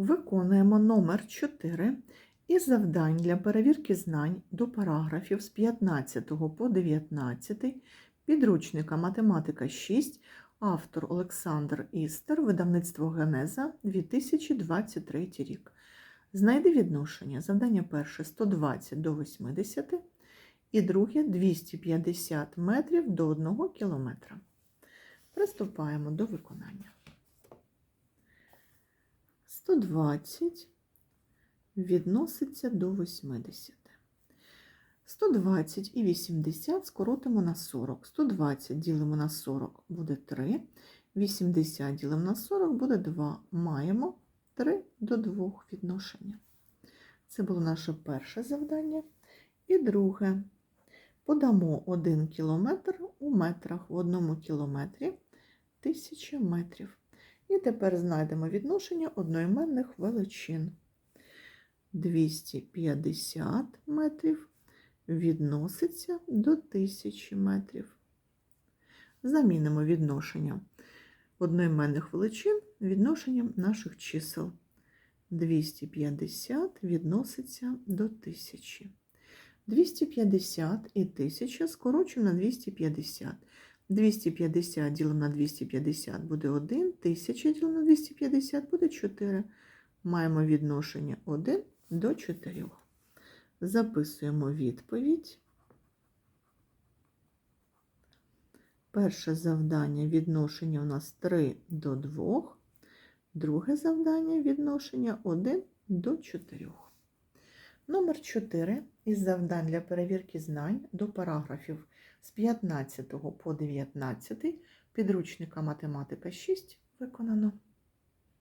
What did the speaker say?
Виконуємо номер 4 із завдань для перевірки знань до параграфів з 15 по 19, підручника Математика 6, автор Олександр Істер, видавництво Генеза 2023 рік. Знайди відношення. Завдання перше 120 до 80 і друге 250 метрів до 1 кілометра. Приступаємо до виконання. 120 відноситься до 80. 120 і 80 скоротимо на 40. 120 ділимо на 40 буде 3. 80 ділимо на 40 буде 2. Маємо 3 до 2 відношення. Це було наше перше завдання. І друге. Подамо 1 кілометр у метрах. В одному кілометрі 1000 метрів. І тепер знайдемо відношення одноіменних величин. 250 метрів відноситься до 1000 метрів. Замінимо відношення одноіменних величин відношенням наших чисел. 250 відноситься до 1000. 250 і 1000 скорочуємо на 250. 250 ділимо на 250 буде 1, 1000 ділимо на 250 буде 4. Маємо відношення 1 до 4. Записуємо відповідь. Перше завдання відношення у нас 3 до 2. Друге завдання відношення 1 до 4. Номер 4 із завдань для перевірки знань до параграфів з 15 по 19 підручника математика 6 виконано.